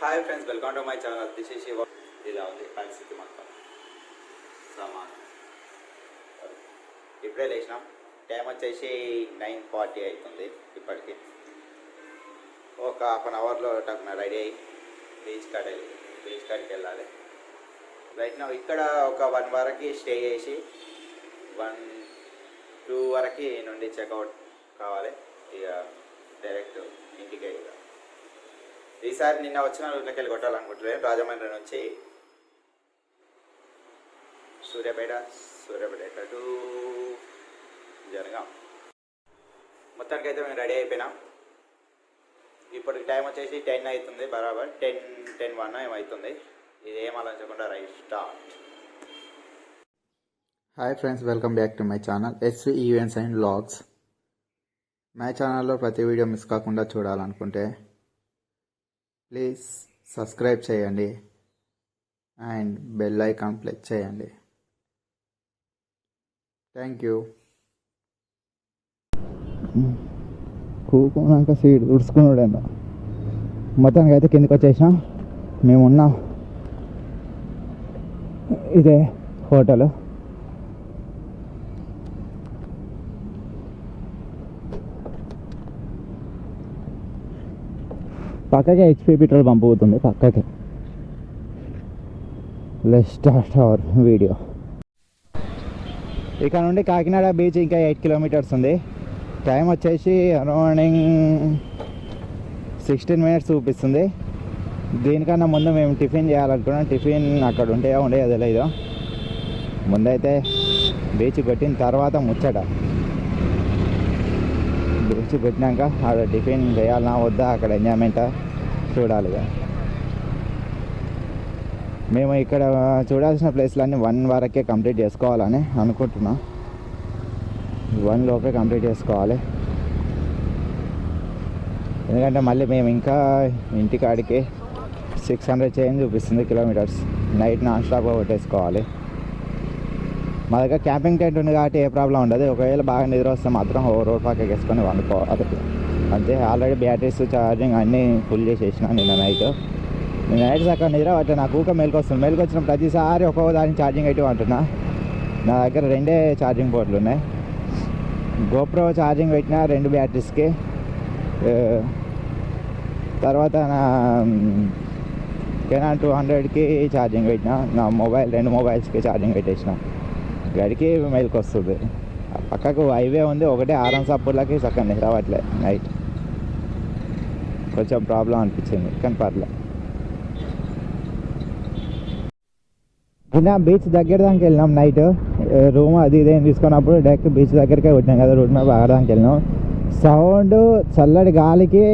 Hi friends welcome to my channel this is Shiva ఇలా ఉంది పరిస్థితి మొత్తం సమానం ఇప్పుడే లేచినాం టైం వచ్చేసి నైన్ ఫార్టీ అవుతుంది ఇప్పటికి. ఒక హాఫ్ అన్ అవర్లో టక్కున రెడీ అయ్యి బీచ్ కాడ బీచ్ కాడికి వెళ్ళాలి. రైట్ నా ఇక్కడ ఒక వన్ వరకు స్టే చేసి వన్ టూ వరకు నుండి చెక్అవుట్ కావాలి. ఇక డైరెక్ట్ ఇంటికే ఇక ఈసారి నిన్న వచ్చిన రూట్లోకి వెళ్ళి కొట్టాలనుకుంటున్నాను రాజమండ్రి నుంచి సూర్యాపేట సూర్యాపేట టు జనగాం. మొత్తానికి అయితే మేము రెడీ అయిపోయినాం. ఇప్పటికి టైం వచ్చేసి టెన్ అవుతుంది బరాబర్. టెన్ టెన్ వన్ ఏమవుతుంది ఇది ఏం ఆలోచించకుండా right start. Hi friends welcome back to my channel SV events and logs my ఛానల్లో ప్రతి వీడియో మిస్ కాకుండా చూడాలనుకుంటే ప్లీజ్ సబ్స్క్రైబ్ చేయండి. అండ్ బెల్ ఐకాన్ ప్లెక్ చేయండి. Thank you. కూకున్నాక సీడ్ ఉడుచుకున్నాడేమో మొత్తానికి అయితే కిందకి వచ్చేసాం. మేమున్నాం. ఇదే హోటల్. పక్కకే హెచ్పి పెట్రోల్ పంప్ అవుతుంది పక్కకే. లెస్ స్టార్ట్ అవర్ వీడియో ఇక్కడ నుండి కాకినాడ బీచ్ ఇంకా ఎయిట్ కిలోమీటర్స్ ఉంది. టైం వచ్చేసి అరౌండింగ్ సిక్స్టీన్ మినిట్స్ చూపిస్తుంది. దీనికన్నా ముందు మేము టిఫిన్ చేయాలనుకున్నాం. టిఫిన్ అక్కడ ఉంటాయో ఉండేదో తెలియదు ముందైతే బీచ్ కొట్టిన తర్వాత ముచ్చట. దృష్టి పెట్టినాక ఆడ టిఫిన్ చేయాలన్నా వద్దా అక్కడ ఎంజాయ్మెంట్ చూడాలి మేము ఇక్కడ చూడాల్సిన ప్లేస్లన్నీ వన్ వరకే కంప్లీట్ చేసుకోవాలని అనుకుంటున్నాం. వన్ లోపే కంప్లీట్ చేసుకోవాలి. ఎందుకంటే మళ్ళీ మేము ఇంకా ఇంటికాడికి సిక్స్ హండ్రెడ్ చేంజ్ చూపిస్తుంది కిలోమీటర్స్. నైట్ నాన్ స్టాప్గా కొట్టేసుకోవాలి. మా దగ్గర క్యాంపింగ్ టెంట్ ఉంది కాబట్టి ఏ ప్రాబ్లం ఉండదు. ఒకవేళ బాగా నిద్ర వస్తే మాత్రం రోడ్ పక్కకి వేసుకొని వండుకోవాలి అంతే ఆల్రెడీ బ్యాటరీస్ ఛార్జింగ్ అన్నీ ఫుల్ చేసేసిన నిన్న నైట్. నేను నైట్ సక్క నిద్ర పట్టే నాకు ఊక మేలుకొస్తుంది. వస్తుంది ప్రతిసారి ఒక్కొక్క దానికి ఛార్జింగ్ అయితే అంటున్నా నా దగ్గర రెండే ఛార్జింగ్ పోర్ట్లు ఉన్నాయి. గోప్రో ఛార్జింగ్ పెట్టిన రెండు బ్యాటరీస్కి. తర్వాత నా కెనాన్ టూ హండ్రెడ్కి ఛార్జింగ్ పెట్టిన. నా మొబైల్ రెండు మొబైల్స్కి ఛార్జింగ్ పెట్టేసిన. గడికి మైల్కి వస్తుంది. పక్కకు హైవే ఉంది ఒకటే ఆరం సప్పుర్లకి సగం రావట్లే నైట్ కొంచెం ప్రాబ్లం అనిపించింది కానీ పర్లే. నిన్న బీచ్ దగ్గర దానికి వెళ్ళినాం నైట్ రూమ్ అది ఇదేం తీసుకున్నప్పుడు డైరెక్ట్ బీచ్ దగ్గరికే వచ్చినాం కదా రూట్ మ్యాప్ ఆడడానికి వెళ్ళినాం. సౌండ్ చల్లటి గాలికి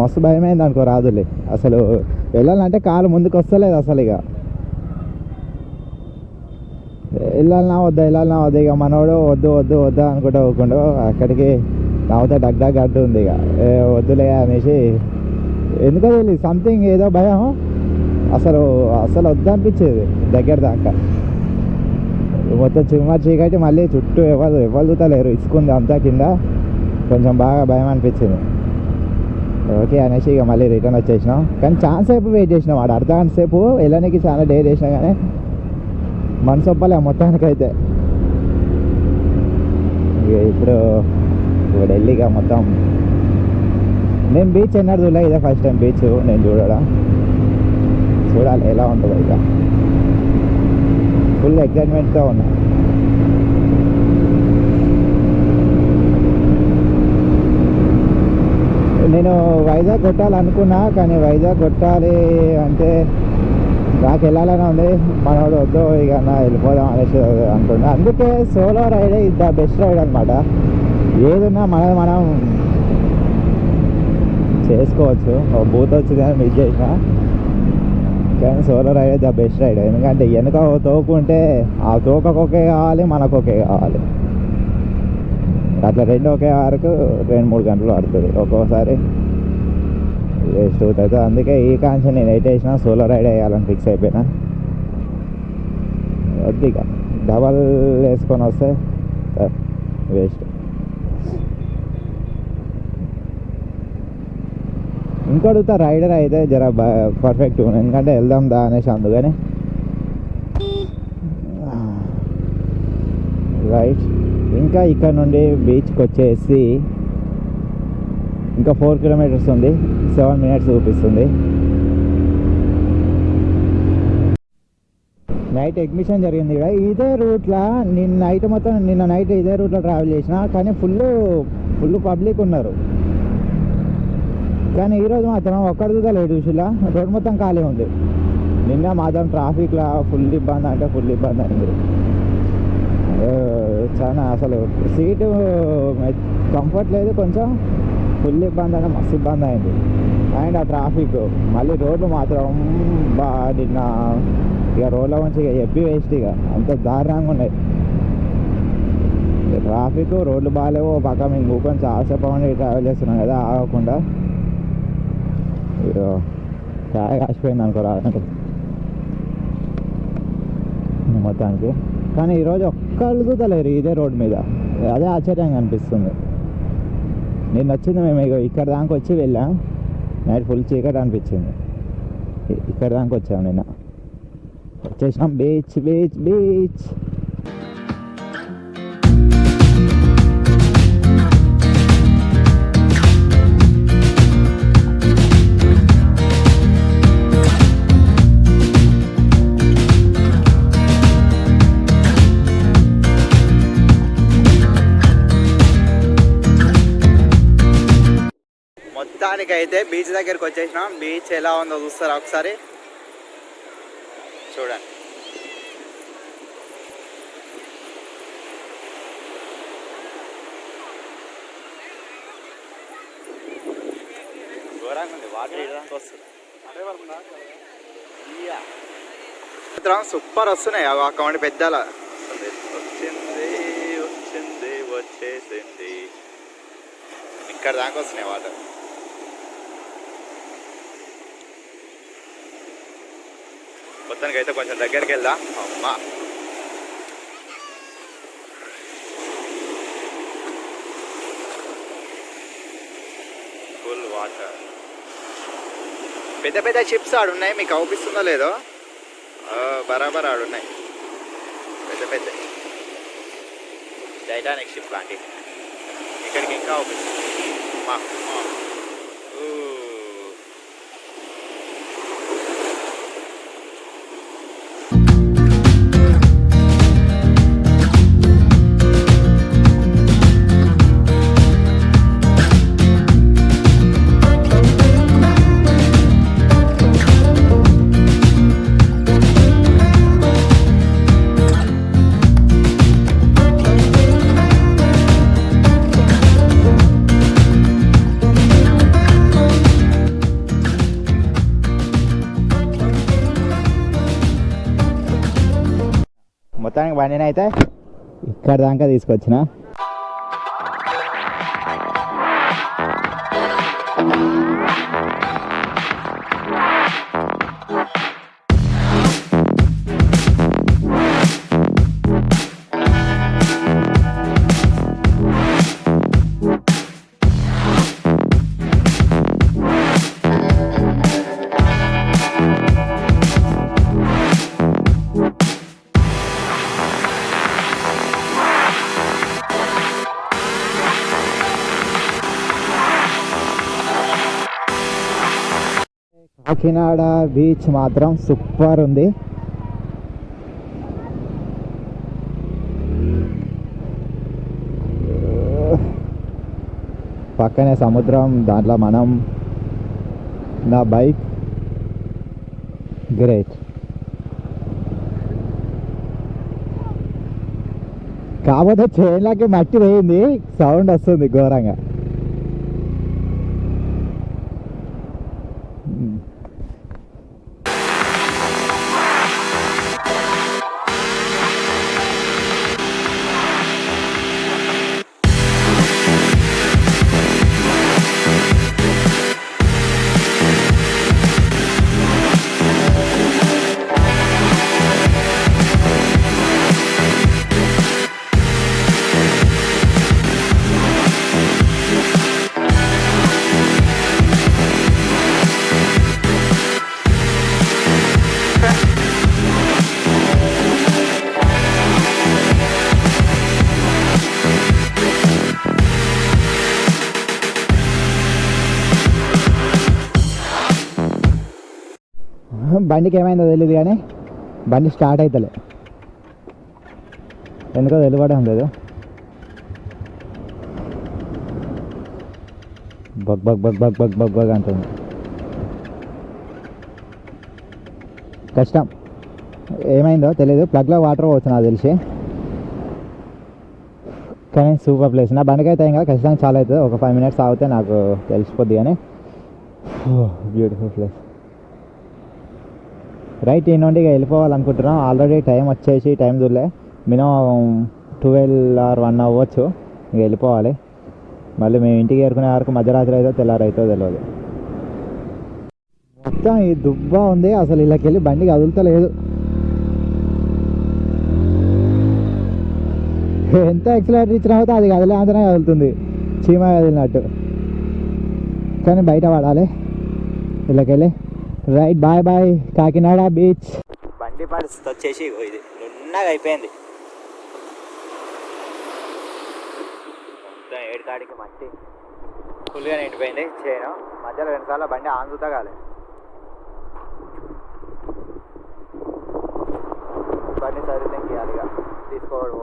మస్తు భయమైంది అనుకో రాదులే. అసలు వెళ్ళాలంటే కాలు ముందుకు వస్తలేదు అసలు ఇక. వెళ్ళాలన్నా వద్దా వెళ్ళాలన్నా వద్దా ఇక మనోడు వద్దు వద్దు వద్దా అనుకుంటా పోకుండా అక్కడికి నవ్వుతా డగ్ డగ్ అడ్డు ఉంది ఇక. ఏ, వద్దులే అనేసి. ఎందుకో తెలియదు సంథింగ్ ఏదో భయం. అసలు అసలు వద్దనిపించేది దగ్గర దాకా. మొత్తం చిమ్మ చీకటి మళ్ళీ చుట్టూ ఎవరు ఎవరు చూతలేరు. ఇసుకుంది అంతా కింద. కొంచెం బాగా భయం అనిపించింది. ఓకే అనేసి ఇక మళ్ళీ రిటర్న్ వచ్చేసినాం. కానీ చాలా సేపు వెయిట్ చేసినాం. వాడు అర్ధ గంట సేపు వెళ్ళడానికి చాలా డే చేసినా కానీ మనసు ఒప్పలే మొత్తానికైతే. ఇప్పుడు ఇప్పుడు ఢిల్లీగా మొత్తం. నేను బీచ్ ఎన్నడూ చూడలే ఇదే ఫస్ట్ టైం బీచ్ నేను చూడడం. చూడాలి ఎలా ఉంటుందో ఇక. ఫుల్ ఎగ్జైట్మెంట్తో ఉన్నా. నేను వైజాగ్ కొట్టాలనుకున్నా కానీ వైజాగ్ కొట్టాలి అంటే నాకు వెళ్ళాలని ఉంది. మనోడు వద్దు ఇక నా వెళ్ళిపోదాం అనేసి అనుకున్నా. అందుకే సోలో రైడ్ ఇది ద బెస్ట్ రైడ్ అనమాట ఏదున్నా మనం మనం చేసుకోవచ్చు. ఒక బూత్ వచ్చింది అని మిస్ చేసిన. కానీ solo ride the best ride ఎందుకంటే వెనుక తోకుంటే ఆ తోకకు ఒకే కావాలి మనకు ఒకే కావాలి. అట్లా రెండు ఒకే వరకు రెండు మూడు గంటలు పడుతుంది. ఒక్కోసారి వేస్ట్ అవుతుంది అందుకే ఈ కాంచెన్ నేను ఎయిట్ వేసిన సోలో రైడ్ వేయాలని ఫిక్స్ అయిపోయినా. వద్దు ఇక డబల్ వేసుకొని వస్తే వేస్ట్. ఇంకొడుతా రైడర్ అయితే జర పర్ఫెక్ట్ ఎందుకంటే వెళ్దాం దా అనేసి అందుకని. రైట్. ఇంకా ఇక్కడ నుండి బీచ్కి వచ్చేసి ఇంకా ఫోర్ కిలోమీటర్స్ ఉంది. సెవెన్ మినిట్స్ చూపిస్తుంది. నైట్ ఎగ్మిషన్ జరిగింది ఇక్కడ ఇదే రూట్లో నిన్న నైట్ మొత్తం నిన్న నైట్ ఇదే రూట్లో ట్రావెల్ చేసిన కానీ ఫుల్ ఫుల్ పబ్లిక్ ఉన్నారు. కానీ ఈరోజు మాత్రం ఒక్కడిదిగా లేడు చూసిలా రోడ్ మొత్తం ఖాళీ ఉంది. నిన్న మాత్రం ట్రాఫిక్లో ఫుల్ ఇబ్బంది అంటే ఫుల్ ఇబ్బంది అయింది. చాలా అసలు సీటు కంఫర్ట్ లేదు కొంచెం. ఫుల్ ఇబ్బంది అంటే మస్తు ఇబ్బంది అయింది. అండ్ ఆ ట్రాఫిక్ మళ్ళీ రోడ్లు మాత్రం బా నిన్న ఇక రోడ్ల నుంచి ఇక ఎప్పి వేస్ట్ ఇక అంత దారుణంగా ఉన్నాయి. ట్రాఫిక్ రోడ్లు బాగాలేవు పక్క మేము కూకొని చాలాసేపు ఉండి ట్రావెల్ చేస్తున్నాం కదా ఆగకుండా. ఇక చాయ్ కాసిపోయింది అనుకో రాదంటే మొత్తానికి. కానీ ఈరోజు ఒక్కళ్ళు చూడలేరు ఇదే రోడ్ మీద. అదే ఆశ్చర్యంగా అనిపిస్తుంది. నేను వచ్చింది మేము ఇక్కడ దాకా వచ్చి వెళ్ళాం. నైట్ ఫుల్ చీకటి అనిపించింది. ఇక్కడ దాకా వచ్చాం నిన్న. వచ్చేసాం బీచ్ బీచ్ బీచ్. మొత్తానికి అయితే బీచ్ దగ్గరికి వచ్చేసినాం. బీచ్ ఎలా ఉందో చూస్తారా ఒకసారి? చూడండి. వాటర్ సూపర్ వస్తున్నాయి. అవి అక్కడ పెద్దల. వచ్చింది వచ్చింది వచ్చేసింది. ఇక్కడ దాకా వస్తున్నాయి వాటర్. మొత్తానికి అయితే కొంచెం దగ్గరికి వెళ్దాం అమ్మా. ఫుల్ వాటర్ పెద్ద పెద్ద చిప్స్ ఆడున్నాయి. మీకు అవుపిస్తుందో లేదో? బరాబర్ ఆడున్నాయి. పెద్ద పెద్ద. టైటానిక్ షిప్ లాంటి ఇక్కడికి ఇంకా అవుపిస్తుంది. మా. బండిని అయితే ఇక్కడ దాకా తీసుకొచ్చిన. కాకినాడ బీచ్ మాత్రం సూపర్ ఉంది. పక్కనే సముద్రం దాంట్లో మనం నా బైక్. గ్రేట్. కాకపోతే చేనులకి మట్టి వేయింది సౌండ్ వస్తుంది ఘోరంగా. బండికి ఏమైందో తెలియదు కానీ బండి స్టార్ట్ అవుతలే ఎందుకో తెలియడం లేదు. Bug bug bug bug bug bug bug అంటుంది. కష్టం. ఏమైందో తెలియదు ప్లగ్లో వాటర్ పోవచ్చు నాకు తెలిసి. కానీ సూపర్ ప్లేస్. నా బండికి అయితే ఇంకా ఖచ్చితంగా చాలా అవుతుంది. ఒక ఫైవ్ మినిట్స్ ఆగితే నాకు తెలిసిపోద్ది కానీ. Beautiful place. రైట్ ఈ నుండి ఇక వెళ్ళిపోవాలనుకుంటున్నాం. ఆల్రెడీ టైం వచ్చేసి టైం చూడలే మినిమం ట్వెల్వ్ ఆర్ వన్ అవ్వచ్చు. ఇక వెళ్ళిపోవాలి. మళ్ళీ మేము ఇంటికి చేరుకునే వరకు మధ్యరాత్రి అయితే తెల్లారి అవుతుందో తెలియదు మొత్తం ఈ దుబ్బా ఉంది. అసలు ఇళ్ళకి వెళ్ళి బండి కదులుతలేదు. ఎంత ఎక్సలేటర్ ఇచ్చినా అయితే అది కదిలే అంతనే కదులుతుంది. చీమ కదిలినట్టు. కానీ బయట పడాలి. ఇళ్ళకెళ్ళి right bye bye Kakinada beach బండి పరిస్థితి వచ్చేసి ఇది. నున్నగా అయిపోయింది. మొత్తం ఏడు కాడికి మట్టి. ఫుల్గా నిండిపోయింది. చేయను. మధ్యలో రెండుసార్లు బండి ఆందుతా కాలే. బండి సర్వీసింగ్ చేయాలి ఇక తీసుకోవడం